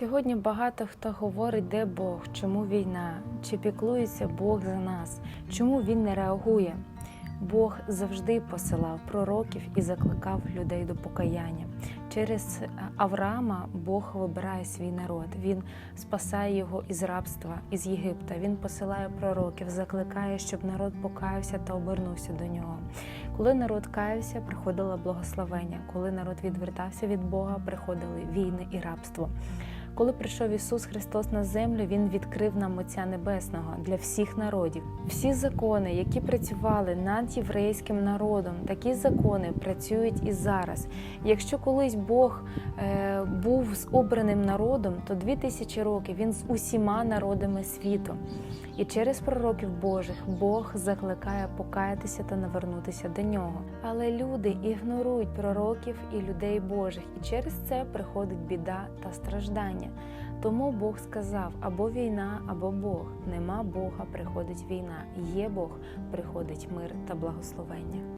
Сьогодні багато хто говорить, де Бог, чому війна, чи піклується Бог за нас, чому він не реагує. Бог завжди посилав пророків і закликав людей до покаяння. Через Авраама Бог вибирає свій народ. Він спасає його із рабства, із Єгипта. Він посилає пророків, закликає, щоб народ покаявся та обернувся до нього. Коли народ каявся, приходило благословення. Коли народ відвертався від Бога, приходили війни і рабство. Коли прийшов Ісус Христос на землю, Він відкрив нам Отця Небесного для всіх народів. Всі закони, які працювали над єврейським народом, такі закони працюють і зараз. Якщо колись Бог е, був з обраним народом, то дві тисячі років він з усіма народами світу. І через пророків Божих Бог закликає покаятися та навернутися до нього. Але люди ігнорують пророків і людей Божих, і через це приходить біда та страждання. Тому Бог сказав: або війна, або Бог. Нема Бога, приходить війна. Є Бог, приходить мир та благословення.